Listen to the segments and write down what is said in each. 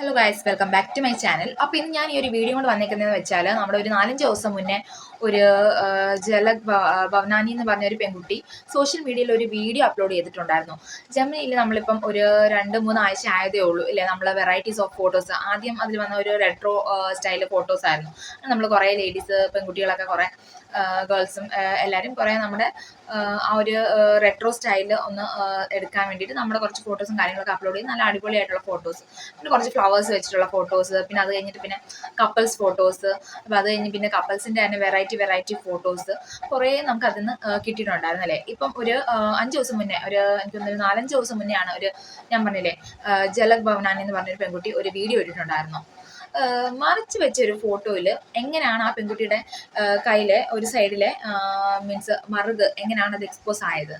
Hello guys welcome back to my channel അപ്പോൾ ഇന്ന് ഞാൻ ഈ ഒരു വീഡിയോ കൊണ്ട് വന്നേക്കുന്നതെന്ന് വെച്ചാൽ നമ്മുടെ ഒരു നാലഞ്ച് ദിവസം മുന്നേ ഒരു ജല ഭവനാനി എന്ന് പറഞ്ഞ ഒരു പെൺകുട്ടി സോഷ്യൽ മീഡിയയിൽ ഒരു വീഡിയോ അപ്ലോഡ് ചെയ്തിട്ടുണ്ടായിരുന്നു. ജമിനിയിൽ നമ്മളിപ്പം ഒരു രണ്ട് മൂന്ന് ആഴ്ച ആയതേ ഉള്ളൂ ഇല്ലേ? നമ്മളെ വെറൈറ്റീസ് ഓഫ് ഫോട്ടോസ് ആദ്യം അതിൽ വന്ന ഒരു റെട്രോ സ്റ്റൈൽ ഫോട്ടോസ് ആയിരുന്നു. നമ്മൾ കുറേ ലേഡീസ് പെൺകുട്ടികളൊക്കെ കുറേ ഗേൾസും എല്ലാവരും കുറേ നമ്മുടെ ആ, ഒരു റെട്രോ സ്റ്റൈൽ ഒന്ന് എടുക്കാൻ വേണ്ടിയിട്ട് നമ്മുടെ കുറച്ച് ഫോട്ടോസും കാര്യങ്ങളൊക്കെ അപ്ലോഡ് ചെയ്ത് നല്ല അടിപൊളിയായിട്ടുള്ള ഫോട്ടോസ് പിന്നെ കുറച്ച് ഫ്ലവേഴ്സ് വെച്ചിട്ടുള്ള ഫോട്ടോസ് പിന്നെ അത് കഴിഞ്ഞിട്ട് പിന്നെ കപ്പിൾസ് ഫോട്ടോസ് അപ്പം അത് കഴിഞ്ഞ് പിന്നെ കപ്പിൾസിന്റെ തന്നെ വെറൈറ്റി വെറൈറ്റി ഫോട്ടോസ് കുറേ നമുക്ക് അതിൽ നിന്ന് കിട്ടിയിട്ടുണ്ടായിരുന്നു അല്ലേ? ഇപ്പം ഒരു അഞ്ച് ദിവസം മുന്നേ ഒരു എനിക്ക് തോന്നുന്നു ഒരു നാലഞ്ച് ദിവസം മുന്നേ ആണ് ഒരു ഞാൻ പറഞ്ഞില്ലേ ജലക് ഭവനാനി എന്ന് പറഞ്ഞൊരു പെൺകുട്ടി ഒരു വീഡിയോ ഇട്ടിട്ടുണ്ടായിരുന്നു. മറച്ചു വെച്ച ഒരു ഫോട്ടോയിൽ എങ്ങനെയാണ് ആ പെൺകുട്ടിയുടെ കയ്യിലെ ഒരു സൈഡിലെ മീൻസ് മറുക് എങ്ങനെയാണ് അത് എക്സ്പോസ് ആയത്?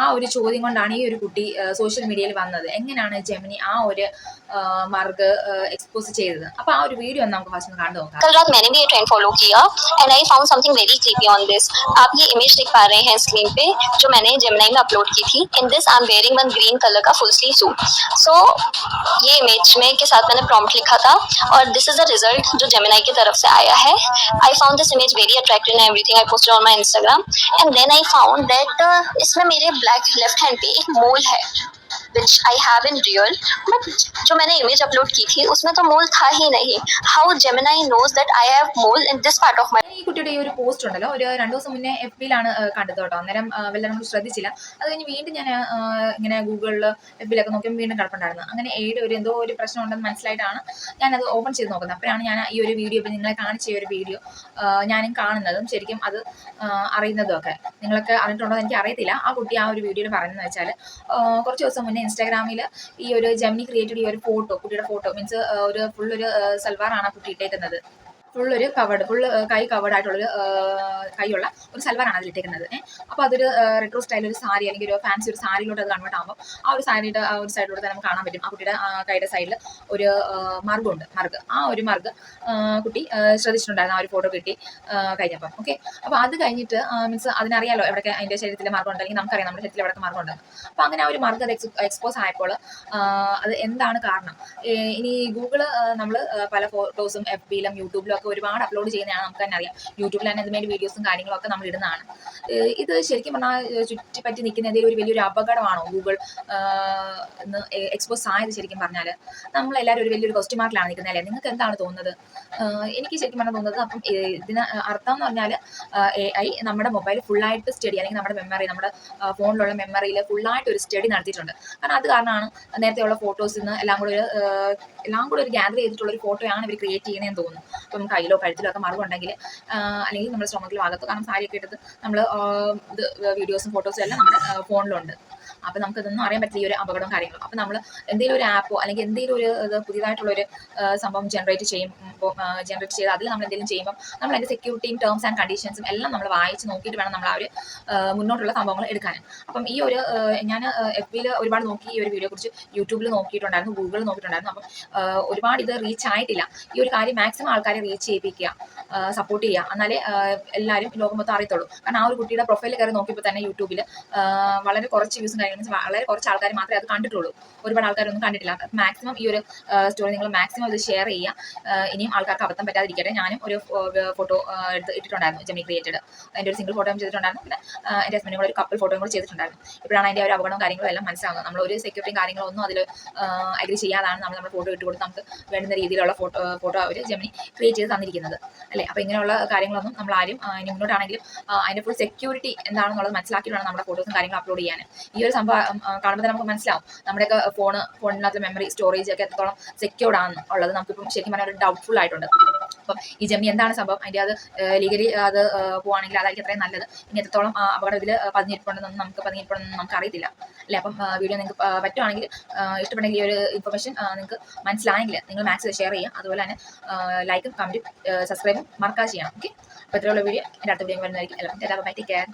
ആ ഒരു ചോദ്യം കൊണ്ടാണ് ഈ ഒരു കുട്ടി സോഷ്യൽ മീഡിയയിൽ വന്നത്. എങ്ങനെയാണ് ജെമിനി ആ ഒരു ആ, മറുക് എക്സ്പോസ് ചെയ്തത് അപ്പൊ ആ ഒരു വീഡിയോ ഒന്ന് നമുക്ക് ഫസ്റ്റ് ഒന്ന് കണ്ടു നോക്കാം कल रात मैंने भी ये ट्रेंड फॉलो किया and I found something very creepy on this आप ये इमेज देख पा रहे हैं स्क्रीन पे जो मैंने जेमिनाई में अपलोड की थी in this I am wearing one green colour का फुल स्लीव सूट सो ये इमेज में के साथ मैंने प्रॉम्प्ट लिखा था और दिस इज द रिजल्ट जो जेमिनाई की तरफ से आया है I found this image very attractive and everything I posted on my Instagram and then I found that इसमें मेरे ब्लैक लेफ्ट हैंड पे एक मोल है Which I have in real but जो मैंने इमेज अपलोड की थी, उसमें तो मोल था ही नहीं. How Gemini knows that I have mole in this part of ഈ കുട്ടിയുടെ ഈ ഒരു പോസ്റ്റ് ഉണ്ടല്ലോ. ഒരു രണ്ടു ദിവസം മുന്നേ എഫ് ബിയിലാണ് കണ്ടത് കേട്ടോ. അന്നേരം വല്ലതും നമ്മൾ ശ്രദ്ധിച്ചില്ല. അത് കഴിഞ്ഞ് വീണ്ടും ഞാൻ ഇങ്ങനെ ഗൂഗിളിൽ എഫ് ബിയിലൊക്കെ നോക്കിയപ്പോൾ വീണ്ടും കിടപ്പുണ്ടായിരുന്നു. അങ്ങനെ ഏഴ് ഒരു എന്തോ ഒരു പ്രശ്നം ഉണ്ടെന്ന് മനസ്സിലായിട്ടാണ് ഞാനത് ഓപ്പൺ ചെയ്ത് നോക്കുന്നത്. അപ്പോഴാണ് ഞാൻ ഈ ഒരു വീഡിയോ ഇപ്പം നിങ്ങളെ കാണിച്ച ഈ ഒരു വീഡിയോ ഞാനും കാണുന്നതും ശരിക്കും അത് അറിയുന്നതും ഒക്കെ നിങ്ങളൊക്കെ അറിഞ്ഞിട്ടുണ്ടോ എനിക്ക് അറിയത്തില്ല ആ കുട്ടി ആ ഒരു വീഡിയോയിൽ പറയുന്നത് വെച്ചാൽ കുറച്ച് ദിവസം മുന്നേ ഇൻസ്റ്റാഗ്രാമിൽ ഈ ഒരു ജെമിനി ക്രിയേറ്റഡ് ഈ ഒരു ഫോട്ടോ കുട്ടിയുടെ ഫോട്ടോ മീൻസ് ഒരു ഫുള്ളൊരു സൽവാറാണ് ആ കുട്ടി ഇട്ടേക്കുന്നത്. ഫുൾ ഒരു കവേർഡ് ഫുൾ കൈ കവേർഡ് ആയിട്ടുള്ളൊരു ഒരു കൈയുള്ള ഒരു സൽവാറാണ് അതിലിട്ടിരിക്കുന്നത് അപ്പോൾ അതൊരു റെട്രോ സ്റ്റൈൽ ഒരു സാരി അല്ലെങ്കിൽ ഒരു ഫാൻസി ഒരു സാരിയിലോട്ട് അത് കൺവേർട്ട് ആകുമ്പോൾ ആ ഒരു സാരിയുടെ ആ ഒരു സൈഡിലൂടെ തന്നെ നമുക്ക് കാണാൻ പറ്റും. ആ കുട്ടിയുടെ കൈയുടെ സൈഡിൽ ഒരു മർഗുണ്ട് മർഗ്. ആ ഒരു മർഗ് കുട്ടി ശ്രദ്ധിച്ചിട്ടുണ്ടായിരുന്നു. ആ ഒരു ഫോട്ടോ കിട്ടി കഴിഞ്ഞപ്പം. ഓക്കെ? അപ്പോൾ അത് കഴിഞ്ഞിട്ട് മീൻസ് അതിനറിയാലോ എവിടെയൊക്കെ അതിന്റെ ശരീരത്തിൽ മർഗം അല്ലെങ്കിൽ നമുക്കറിയാം നമ്മുടെ ശരീരത്തിൽ എവിടെയൊക്കെ മർഗം ഉണ്ട് അപ്പോൾ അങ്ങനെ ആ ഒരു മർഗ് അത് എക്സ്പോസ് ആയപ്പോൾ അത് എന്താണ് കാരണം? ഇനി ഗൂഗിൾ നമ്മൾ പല ഫോട്ടോസും എഫ് ബിയിലും യൂട്യൂബിലും ഒക്കെ ഒരുപാട് അപ്ലോഡ് ചെയ്യുന്നതാണ് നമുക്ക് തന്നെ അറിയാം. യൂട്യൂബിൽ തന്നെ എന്തെങ്കിലും വീഡിയോസും കാര്യങ്ങളൊക്കെ നമ്മൾ ഇടുന്നതാണ്. ഇത് ശരിക്കും പറഞ്ഞാൽ ചുറ്റിപ്പറ്റി നിൽക്കുന്ന എന്തെങ്കിലും ഒരു വലിയൊരു അപകടമാണോ ഗൂഗിൾ എക്സ്പോസ് ആയത് ശരിക്കും പറഞ്ഞാൽ നമ്മൾ നമ്മളെല്ലാവരും ഒരു വലിയൊരു ക്വസ്റ്റ്യൻ മാർക്കിലാണ് നിൽക്കുന്നത് അല്ലേ നിങ്ങൾക്ക് എന്താണ് തോന്നുന്നത്? എനിക്ക് ശരിക്കും പറഞ്ഞാൽ തോന്നുന്നത് അപ്പം ഇതിന് അർത്ഥം എന്ന് പറഞ്ഞാൽ എ ഐ നമ്മുടെ മൊബൈൽ ഫുള്ളായിട്ട് സ്റ്റഡി അല്ലെങ്കിൽ നമ്മുടെ മെമ്മറി നമ്മുടെ ഫോണിലുള്ള മെമ്മറിയിൽ ഫുള്ളായിട്ട് ഒരു സ്റ്റഡി നടത്തിയിട്ടുണ്ട്. കാരണം അത് കാരണമാണ് നേരത്തെയുള്ള ഫോട്ടോസിൽ നിന്ന് എല്ലാം കൂടെ ഒരു എല്ലാം കൂടെ ഒരു ഗ്യാദർ ചെയ്തിട്ടുള്ള ഒരു ഫോട്ടോയാണ് ഇവർ ക്രിയേറ്റ് ചെയ്യുന്നതെന്ന് തോന്നുന്നു. അപ്പം കയ്യിലോ കഴുത്തിലോ ഒക്കെ മറുകുണ്ടെങ്കിൽ അല്ലെങ്കിൽ നമ്മുടെ സ്റ്റൊമക്കിലോ ഭാഗത്തോ കാരണം സാരിയൊക്കെ എടുത്ത് നമ്മൾ ഇത് വീഡിയോസും ഫോട്ടോസും എല്ലാം നമ്മുടെ ഫോണിലുണ്ട് അപ്പം നമുക്ക് ഇതൊന്നും അറിയാൻ പറ്റില്ല ഈ ഒരു അപകടം കാര്യങ്ങളും. അപ്പം നമ്മൾ എന്തെങ്കിലും ഒരു ആപ്പോ അല്ലെങ്കിൽ എന്തെങ്കിലും ഒരു പുതിയതായിട്ടുള്ള ഒരു സംഭവം ജനറേറ്റ് ചെയ്യുമ്പോൾ ജനറേറ്റ് ചെയ്ത് അതിൽ നമ്മൾ എന്തെങ്കിലും ചെയ്യുമ്പോൾ നമ്മൾ അതിന്റെ സെക്യൂരിറ്റിയും ടേംസ് ആൻഡ് കണ്ടീഷൻസും എല്ലാം നമ്മൾ വായിച്ച് നോക്കിയിട്ട് വേണം നമ്മൾ ആ ഒരു മുന്നോട്ടുള്ള സംഭവങ്ങൾ എടുക്കാൻ അപ്പം ഈ ഒരു ഞാൻ എഫ് ബിയിൽ ഒരുപാട് നോക്കി ഈ ഒരു വീഡിയോ കുറിച്ച് യൂട്യൂബിൽ നോക്കിയിട്ടുണ്ടായിരുന്നു ഗൂഗിളിൽ നോക്കിയിട്ടുണ്ടായിരുന്നു. അപ്പം ഒരുപാട് ഇത് റീച്ച് ആയിട്ടില്ല. ഈ ഒരു കാര്യം മാക്സിമം ആൾക്കാരെ റീച്ച് ചെയ്യിപ്പിക്കുക സപ്പോർട്ട് ചെയ്യുക. എന്നാലേ എല്ലാവരും ലോകം മൊത്തം അറിയത്തുള്ളൂ. കാരണം ആ ഒരു കുട്ടിയുടെ പ്രൊഫൈൽ കയറി നോക്കിയപ്പോൾ തന്നെ യൂട്യൂബിൽ വളരെ കുറച്ച് വ്യൂസും means വളരെ കുറച്ച് ആൾക്കാർ മാത്രമേ അത് കണ്ടിട്ടുള്ളൂ. ഒരുപാട് ആൾക്കാരൊന്നും കണ്ടിട്ടില്ല മാക്സിമം ഈ ഒരു സ്റ്റോറി നിങ്ങൾ മാക്സിമം ഇത് ഷെയർ ചെയ്യുക. ഇനിയും ആൾക്കാർക്ക് അബദ്ധം പറ്റാതിരിക്കട്ടെ. ഞാനും ഒരു ഫോട്ടോ എടുത്ത് ഇട്ടിട്ടുണ്ടായിരുന്നു ജെമി ക്രിയേറ്റഡ് അതിന്റെ ഒരു സിംഗിൾ ഫോട്ടോ ചെയ്തിട്ടുണ്ടായിരുന്നു. പിന്നെ എന്റെ ഹസ്ബൻഡും കൂടെ ഒരു കപ്പിൾ ഫോട്ടോയും കൂടെ ചെയ്തിട്ടുണ്ടായിരുന്നു. ഇപ്പോഴാണ് അതിന്റെ ഒരു അപകടവും കാര്യങ്ങളും എല്ലാം മനസ്സിലാവുന്നത്. നമ്മൾ ഒരു സെക്യൂരിറ്റിയും കാര്യങ്ങളും ഒന്നും അതിൽ അഗ്രി ചെയ്യാതാണ് നമ്മൾ നമ്മുടെ ഫോട്ടോ ഇട്ട് കൊടുത്ത് നമുക്ക് വേണ്ടുന്ന രീതിയിലുള്ള ഫോട്ടോ ഫോട്ടോ അവർ ജെമിനി ക്രിയേറ്റ് ചെയ്ത് തന്നിരിക്കുന്നത്. അല്ലേ? അപ്പോൾ ഇങ്ങനെയുള്ള കാര്യങ്ങളൊന്നും നമ്മൾ ആരും ഇനി മുന്നോട്ടാണെങ്കിലും അതിന്റെ ഫുൾ സെക്യൂരിറ്റി എന്താണെന്നുള്ളത് മനസ്സിലാക്കിയിട്ടാണ് നമ്മുടെ ഫോട്ടോസും കാര്യങ്ങളും അപ്ലോഡ് ചെയ്യാൻ. ഈ ഒരു സംഭവം കാണുമ്പോൾ തന്നെ നമുക്ക് മനസ്സിലാവും. നമ്മുടെയൊക്കെ ഫോണ് ഫോണിനകത്ത് മെമ്മറി സ്റ്റോറേജ് ഒക്കെ എത്രത്തോളം സെക്യൂർഡ് ആണ് ഉള്ളത്. നമുക്കിപ്പം ശരിക്കും പറഞ്ഞാൽ ഒരു ഡൗട്ട്ഫുൾ ആയിട്ടുണ്ട്. അപ്പം ഈ ജമ്മി എന്താണ് സംഭവം? അതിന്റെ അത് ലീഗലി അത് പോവാണെങ്കിൽ അതായിരിക്കും അത്രയും നല്ലത്. ഇനി എത്രത്തോളം അപകടത്തിൽ പതിഞ്ഞിരിപ്പുണ്ടെന്നൊന്നും നമുക്ക് പതിഞ്ഞിരിപ്പുണ്ടെന്നൊന്നും നമുക്ക് അറിയത്തില്ല. അല്ലേ? അപ്പം വീഡിയോ നിങ്ങൾക്ക് പറ്റുവാണെങ്കിൽ ഇഷ്ടപ്പെട്ടെങ്കിൽ ഈ ഒരു ഇൻഫർമേഷൻ നിങ്ങൾക്ക് മനസ്സിലായെങ്കിൽ നിങ്ങൾ മാക്സ് ഷെയർ ചെയ്യുക. അതുപോലെ തന്നെ ലൈക്കും കമന്റും സബ്സ്ക്രൈബും മറക്കാതെ ചെയ്യണം ഓക്കെ അപ്പോൾ ഇത്രയുള്ള വീഡിയോ എന്റെ അടുത്ത വീഡിയോ വരുന്നതായിരിക്കും. എല്ലാവരും ബൈ ടേക്ക് കെയർ